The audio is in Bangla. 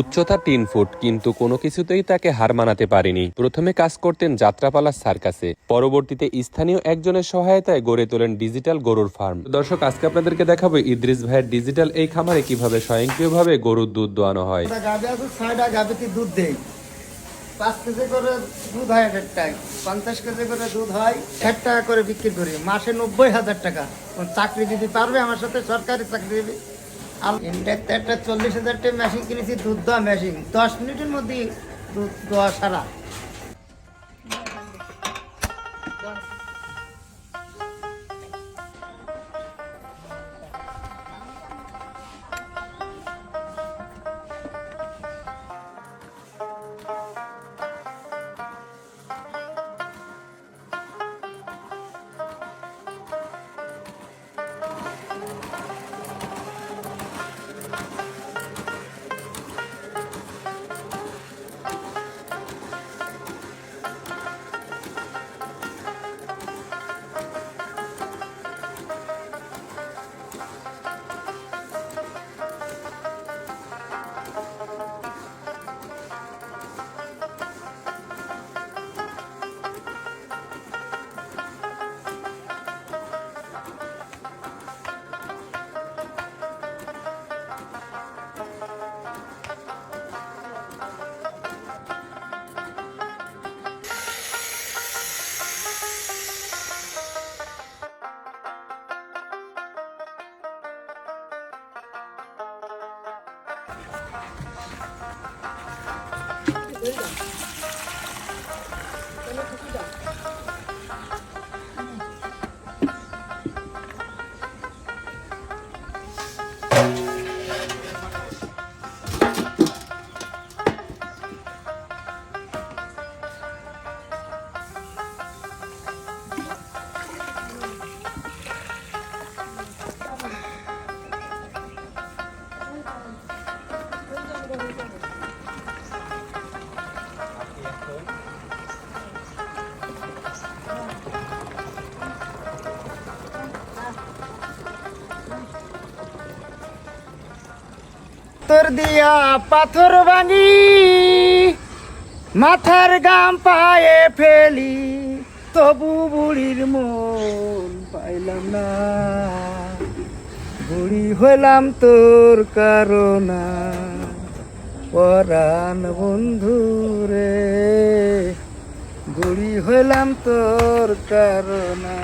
উচ্চতা তিন ফুট, কিন্তু কোনো কিছুতেই তাকে হার মানাতে পারেনি। প্রথমে কাজ করতেন যাত্রাপালা সার্কাসে। পরবর্তীতে স্থানীয় একজনের সহায়তায় গড়ে তোলেন ডিজিটাল গরুর ফার্ম। দর্শক, আজকে আপনাদেরকে দেখাবো ইদ্রিস ভাইয়ের ডিজিটাল এই খামারে কীভাবে স্বয়ংক্রিয়ভাবে গরুর দুধ দোয়ানো হয়। দুধ দেই, পাঁচ কেজি করে দুধ হয় এক পঞ্চাশ কেজি করে দুধ হয়, ষাট টাকা করে বিক্রি করি। মাসে নব্বই হাজার টাকা। চাকরি দিতে পারবে আমার সাথে, সরকারি চাকরি আমি ইন্ডিয়াতে একটা চল্লিশ হাজার টাকা মেশিন কিনেছি, দুধ দেওয়া মেশিন দশ মিনিটের মধ্যে দুধ দেওয়া সারা। তোর দিয়া পাথর ভাঙি, মাথার গাম পায়ে ফেলি, তবু বুড়ির মন পাইলাম না। বুড়ি হইলাম তোর কারণা, পরাণ বন্ধু রে। বুড়ি হইলাম তোর কারণা।